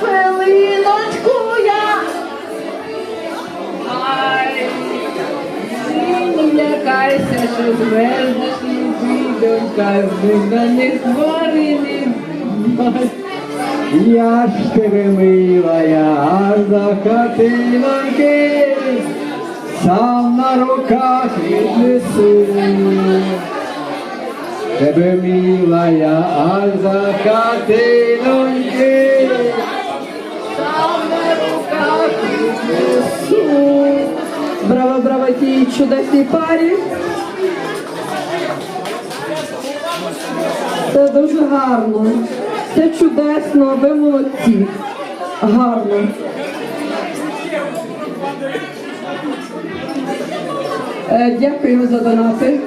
хвилиночку я. Ай, не лякайся, що звернеш донька, ми на них хворини. Я ж тебе милая, а за хатиноньки сам на руках віднесу. Тебе милая, а за хатиноньки Тій чудесній парі. Це дуже гарно. Це чудесно, ви молодці. Гарно. Дякую Дякуємо за донати.